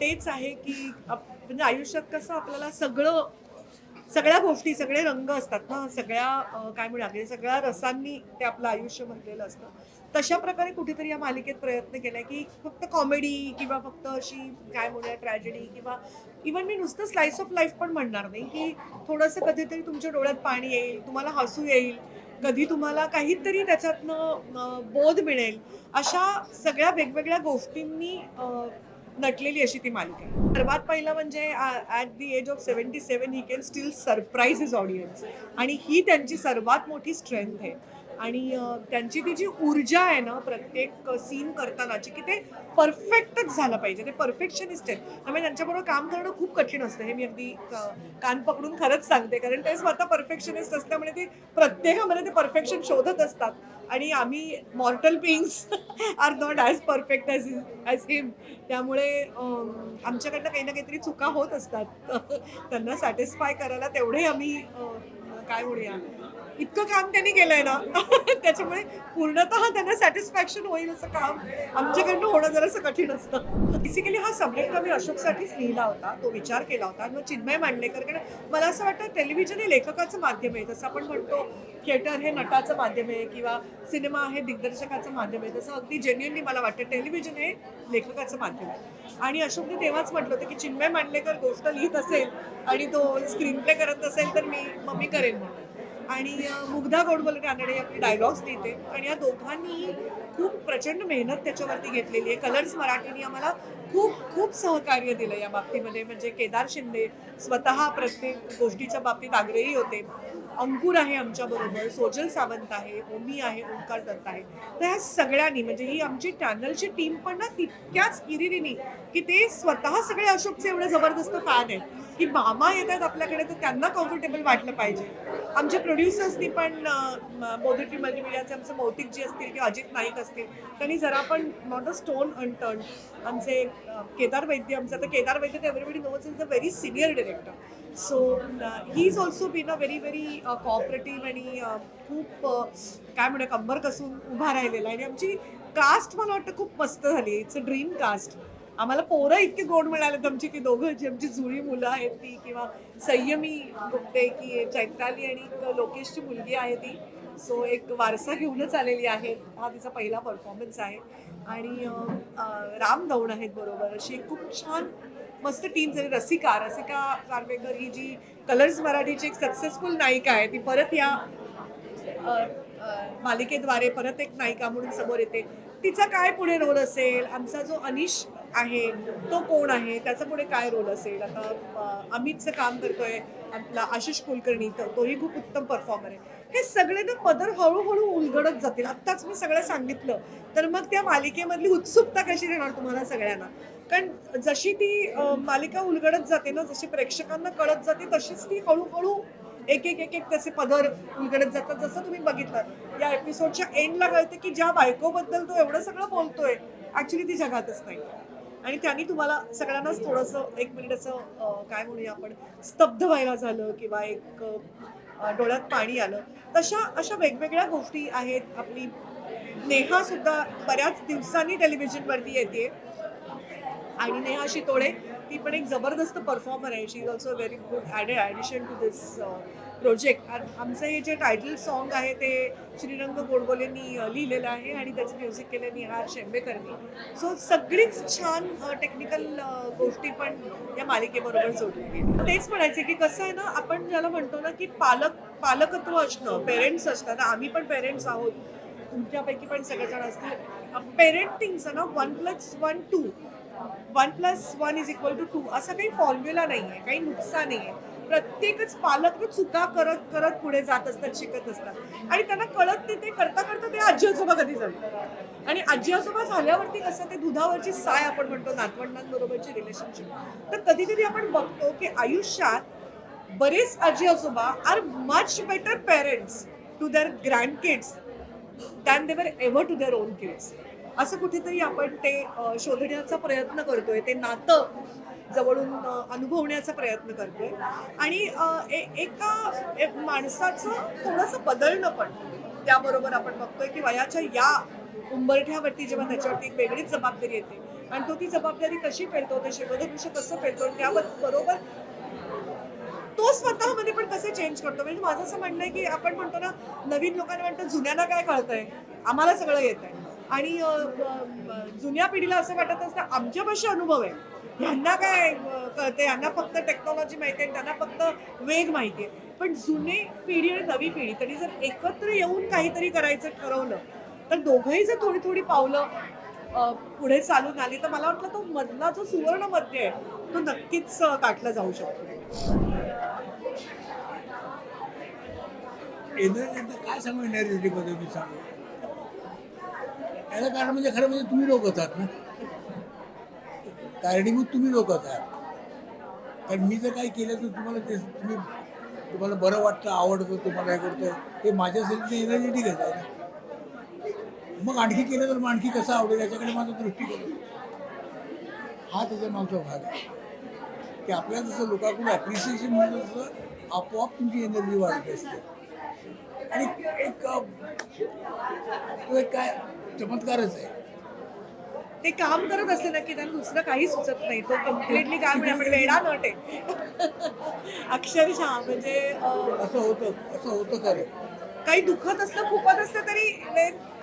तेच आहे की आप- म्हणजे आयुष्यात कसं आपल्याला सगळं सगळ्या गोष्टी सगळे रंग असतात ना सगळ्या काय म्हणू सगळ्या रसांनी ते आपलं आयुष्य भरलेलं असतं. तशा प्रकारे कुठेतरी या मालिकेत प्रयत्न केलाय की फक्त कॉमेडी किंवा फक्त अशी काय म्हणूया ट्रॅजेडी किंवा इवन मी नुसतं स्लाइस ऑफ लाईफ पण म्हणणार नाही की थोडंसं कधीतरी तुमच्या डोळ्यात पाणी येईल तुम्हाला हसू येईल कधी तुम्हाला काहीतरी त्याच्यातनं बोध मिळेल अशा सगळ्या वेगवेगळ्या गोष्टींनी नटलेली अशी ती मालिका आहे. सर्वात पहिलं म्हणजे at the age of seventy seven he can still surprise his audience आणि ही त्यांची सर्वात मोठी स्ट्रेंथ आहे. आणि त्यांची ती जी ऊर्जा आहे ना प्रत्येक सीन करतानाची की ते परफेक्टच झालं पाहिजे. ते परफेक्शनिस्ट आहेत. त्यामुळे त्यांच्याबरोबर काम करणं खूप कठीण असतं. हे मी अगदी कान पकडून खरंच सांगते. कारण ते स्वतः परफेक्शनिस्ट असल्यामुळे ते प्रत्येकामध्ये ते परफेक्शन शोधत असतात. आणि आम्ही mortal beings are not as perfect as as him त्यामुळे आमच्याकडनं काही ना काहीतरी चुका होत असतात. त्यांना सॅटिस्फाय करायला तेवढे आम्ही काय म्हणूया इतकं काम त्यांनी केलंय ना त्याच्यामुळे पूर्णतः त्यांना सॅटिस्फॅक्शन होईल असं काम आमच्याकडनं होणं जरासं कठीण असतं. बेसिकली हा सब्जेक्ट आम्ही अशोकसाठीच लिहिला होता तो विचार केला होता. आणि मग चिन्मय मांडलेकर कारण मला असं वाटतं टेलिव्हिजन हे लेखकाचं माध्यम आहे. जसं आपण म्हणतो थिएटर हे नटाचं माध्यम आहे किंवा सिनेमा हे दिग्दर्शकाचं माध्यम आहे. तसं अगदी जेन्युअनली मला वाटतं टेलिव्हिजन हे लेखकाचं माध्यम आहे. आणि अशोकने तेव्हाच म्हटलं होतं की चिन्मय मांडलेकर गोष्ट लिहित असेल आणि तो स्क्रीन प्ले करत असेल तर मी मग मी करेन म्हणून. आणि मुग्धा गोडबोल कानडे आपली डायलॉग्स लिहिते. आणि या दोघांनी खूप प्रचंड मेहनत त्याच्यावरती घेतलेली आहे. कलर्स मराठीने आम्हाला खूप खूप सहकार्य दिलं या बाबतीमध्ये. म्हणजे केदार शिंदे स्वतः प्रत्येक गोष्टीच्या बाबतीत आग्रही होते. अंकुर आहे आमच्याबरोबर सोजल सावंत आहे ओमी आहे ओंकार दत्त आहे. तर ह्या सगळ्यांनी म्हणजे ही आमची चॅनलची टीम पण ना तितक्याच इरिरीनी की ते स्वतः सगळे अशोकचे एवढे जबरदस्त फॅन आहेत. की मामा येतात आपल्याकडे तर त्यांना कम्फर्टेबल वाटलं पाहिजे. आमच्या प्रोड्युसर्सनी पण मोदिटी मल्टीमिडियाचे म्हणजे आमचे मौतिक जी असतील किंवा अजित नाईक असतील त्यांनी जरा पण नॉट अ स्टोन अनटर्न आमचे केदार वैद्य आमचे आता केदार वैद्य तर everybody knows is a very senior director so he is also been a very very cooperative आणि खूप काय म्हणूया कंबर कसून उभा राहिलेला आहे. आणि आमची कास्ट मला वाटतं खूप मस्त झाली. इट्स अ ड्रीम कास्ट आम्हाला पोरं इतके गोड मिळालेत आमची ती दोघं जी आमची जुळी मुलं आहेत ती किंवा संयमी गुप्ते की चैत्राली आणि लोकेशची मुलगी आहे ती. सो एक वारसा घेऊनच आलेली आहे. हा तिचा पहिला परफॉर्मन्स आहे. आणि राम दौड आहेत बरोबर. अशी एक खूप छान मस्त टीम झाली. रसिका रसिका कारवेकर ही जी कलर्स मराठीची एक सक्सेसफुल नायिका आहे ती परत या मालिकेद्वारे परत एक नायिका म्हणून समोर येते. तिचा काय पुढे रोल असेल? आमचा जो अनिश आहे तो कोण आहे? त्याचा पुढे काय रोल असेल? आता अमितचं काम करतोय आपला आशिष कुलकर्णी तर तोही खूप उत्तम परफॉर्मर आहे. हे सगळे ना पदर हळूहळू उलगडत जातील. आत्ताच मी सगळं सांगितलं. तर मग त्या मालिकेमधली उत्सुकता कशी देणार तुम्हाला सगळ्यांना? कारण जशी ती मालिका उलगडत जाते ना जशी प्रेक्षकांना कळत जाते तशीच ती हळूहळू एक एक एक एक तसे पदर उलगडत जातात. जसं तुम्ही बघितलं या एपिसोडच्या एंडला कळते की ज्या बायकोबद्दल तो एवढं सगळं बोलतोय ऍक्च्युली ती जगातच नाही. आणि त्यांनी तुम्हाला सगळ्यांनाच थोडंसं एक मिनिट असं काय म्हणूया आपण स्तब्ध व्हायला झालं किंवा एक डोळ्यात पाणी आलं. तशा अशा वेगवेगळ्या गोष्टी आहेत. आपली नेहा सुद्धा बऱ्याच दिवसांनी टेलिव्हिजनवरती येते आणि नेहा शितोळे ती पण एक जबरदस्त परफॉर्मर आहे. She is also very good ad addition to this project आमचं हे जे टायटल सॉन्ग आहे ते श्रीरंग गोडबोलेंनी लिहिलेलं आहे आणि त्याचं म्युझिक केलं निहार शेंबेकरनी. सो सगळीच छान टेक्निकल गोष्टी पण या मालिकेबरोबर जोडली गेली तेच म्हणायचे की कसं आहे ना आपण ज्याला म्हणतो ना की पालक पालकत्व असणं पेरेंट्स असतात ना आम्ही पण पेरेंट्स आहोत. तुमच्यापैकी पण सगळेजण असतील. पेरेंटिंगचं ना one plus one two one plus one is equal to two. असा काही फॉर्म्युला नाही आहे काही नुकसान नाही आहे प्रत्येकच पालक ना चुका करत करत पुढे जात असतात शिकत असतात. आणि त्यांना कळत नाही ते करता करता ते आजी आजोबा कधी झाले आणि आजी आजोबा झाल्यावरती कसं ते दुधावरची साय आपण म्हणतो नातवंडांबरोबरची रिलेशनशिप तर कधी कधी आपण बघतो की आयुष्यात बरेच आजी आजोबा are much better parents to their grandkids than they were ever to their own kids असं कुठेतरी आपण ते शोधण्याचा प्रयत्न करतोय ते नातं जवळून अनुभवण्याचा प्रयत्न करतोय. आणि एका एक माणसाचं थोडंसं बदलणं पण त्याबरोबर आपण बघतोय की वयाच्या या उंबरठ्यावरती जेव्हा त्याच्यावरती एक वेगळीच जबाबदारी येते आणि तो ती जबाबदारी कशी पेलतो ते शिवधनुष्य कसं पेलतो त्याबरोबर तो स्वतःमध्ये पण कसं चेंज करतो? म्हणजे माझं असं म्हणणं आहे की आपण म्हणतो ना नवीन लोकांना म्हणतो जुन्यांना काय कळतंय? आम्हाला सगळं येत आहे आणि जुन्या पिढीला असं वाटत असतं आमच्या पाशी अनुभव आहे. ह्यांना काय कळते यांना फक्त टेक्नॉलॉजी माहिती आहे त्यांना फक्त वेग माहिती आहे. पण जुनी पिढी आणि नवी पिढी तरी जर एकत्र येऊन काहीतरी करायचं ठरवलं तर दोघंही जर थोडी थोडी पावलं पुढे चालून आली तर मला वाटतं तो मधला जो सुवर्ण मध्य आहे तो नक्कीच काटला जाऊ शकतो. काय सांगू येणार मध्ये मी सांगू. याला कारण म्हणजे खरं म्हणजे तुम्ही लोकच आहात ना. कारणीभूत तुम्ही लोकच आहात कारण मी जर काही केलं तर तुम्हाला ते तुम्ही तुम्हाला बरं वाटतं आवडतं तुम्हाला हे करतं. ते माझ्यासाठी एनर्जेटिकच आहे ना. मग आणखी केलं तर मग आणखी कसं आवडेल याच्याकडे माझा दृष्टिकोन हा त्याच्या मागचा भाग आहे. की आपल्या जसं लोकांकडून ॲप्रिसिएशन मिळतं तसं आपोआप तुमची एनर्जी वाढत असते. आणि एक तो एक काय चमत्कारच आहे. ते काम करत असले ना की त्यांना दुसरं काही सुचत नाही. तो कम्प्लिटली काय म्हणजे वेडा नट आहे. अक्षरशः म्हणजे असं होतं असं होतं खरं. काही दुखत असलं खुपत असलं तरी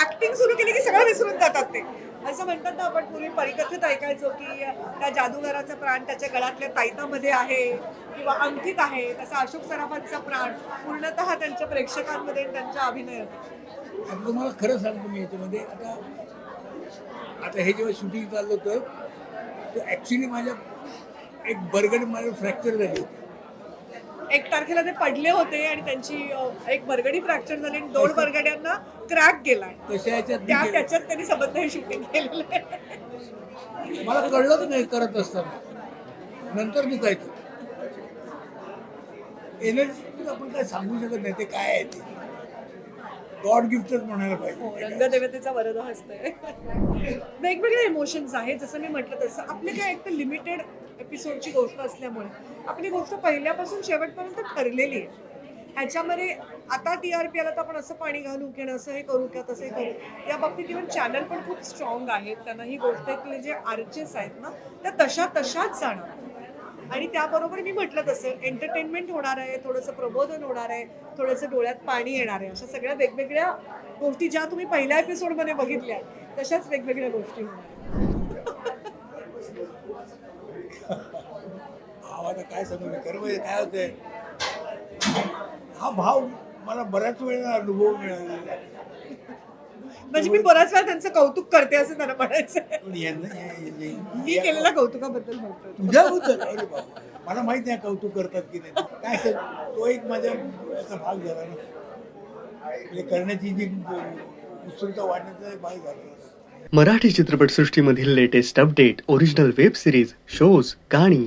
ऍक्टिंग सुरू केली की सगळं विसरून जातात ते. असं म्हणतात ना आपण पूर्वी परिकथित ऐकायचो की त्या जादूगाराचा प्राण त्याच्या गळ्यातल्या तायतामध्ये आहे किंवा अंकित आहे तसा अशोक सराफांचा प्राण पूर्णतः त्यांच्या प्रेक्षकांमध्ये त्यांच्या अभिनयात. आता तुम्हाला खरं सांगतो मी याच्यामध्ये आता आता हे जेव्हा शूटिंग चाललं होतं तर ॲक्च्युली माझ्या एक बरगड माझं फ्रॅक्चर झाली होती. एक तारखेला ते पडले होते आणि त्यांची अं, एक बरगडी फ्रॅक्चर झाली आणि दोन बरगड्यांना क्रॅक याच्यात मी त्या. त्याच्यात त्यांनी सबंध हे शूटिंग केलेलं आहे. मला कळलंच नाही करत असताना. नंतर दुखायचं एनर्जी आपण काय सांगू शकत नाही ते काय आहे ते? गॉड गिफ्टच म्हणायला हो, पाहिजे रंगदेवतेचा वरद हसतोय वेगवेगळे इमोशन्स आहेत जसं मी म्हटलं तसं. आपले काय एक तर लिमिटेड एपिसोडची गोष्ट असल्यामुळे. आपली गोष्ट पहिल्यापासून शेवटपर्यंत ठरलेली आहे. ह्याच्यामध्ये आता टी आर पी आला तर आपण असं पाणी घालू की असं हे करू किंवा तसं हे करू. या बाबतीत इव्हन चॅनल पण खूप स्ट्रॉंग आहेत. त्यांना ही गोष्टीतले जे आर्चेस आहेत ना त्या तशा तशाच जाणार. आणि त्याबरोबर मी म्हटलं तसं एंटरटेनमेंट होणार आहे थोडंसं प्रबोधन होणार आहे थोडंसं डोळ्यात पाणी येणार आहे. अशा सगळ्या वेगवेगळ्या गोष्टी ज्या तुम्ही पहिल्या एपिसोडमध्ये बघितल्या तशाच वेगवेगळ्या गोष्टी होणार आता काय सांगू मी म्हणजे काय होतंय? हा भाव मला बऱ्याच वेळेला अनुभव मिळालेला आहे. म्हणजे मी बराच वेळा त्यांचं कौतुक करते असं त्यांना म्हणायचं. पण यांना मी केलेल्या कौतुकाबद्दल म्हणतो तुझ्याबद्दल अरे बापरे. मला माहीत नाही कौतुक करतात की नाही. काय सर तो एक माझ्या याचा भाग झाला ना. म्हणजे करण्याची जी उत्सुकता वाढण्याचा एक भाग झाला. Marathi चित्रपटसृष्टीमधील latest update original web series shows गाणी